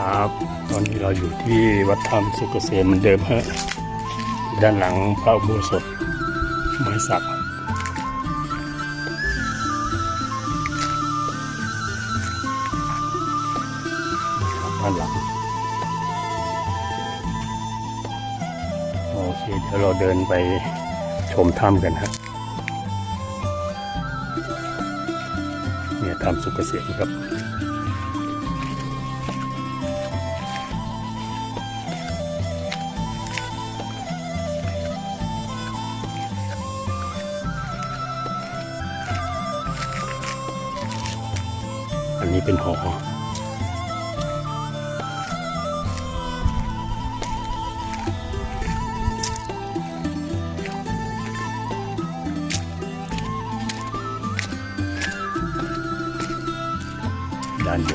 ครับ ตอนนี้เราอยู่ที่วัดธรรมสุกเกษมเหมือนเดิมฮะด้านหลังพระอุโบสถไม้สักด้านหลังโอเคเดี๋ยวเราเดินไปชมถ้ำกันฮะเนี่ยถ้ำสุกเกษมครับ อันนี้เป็นหอ ด้านบน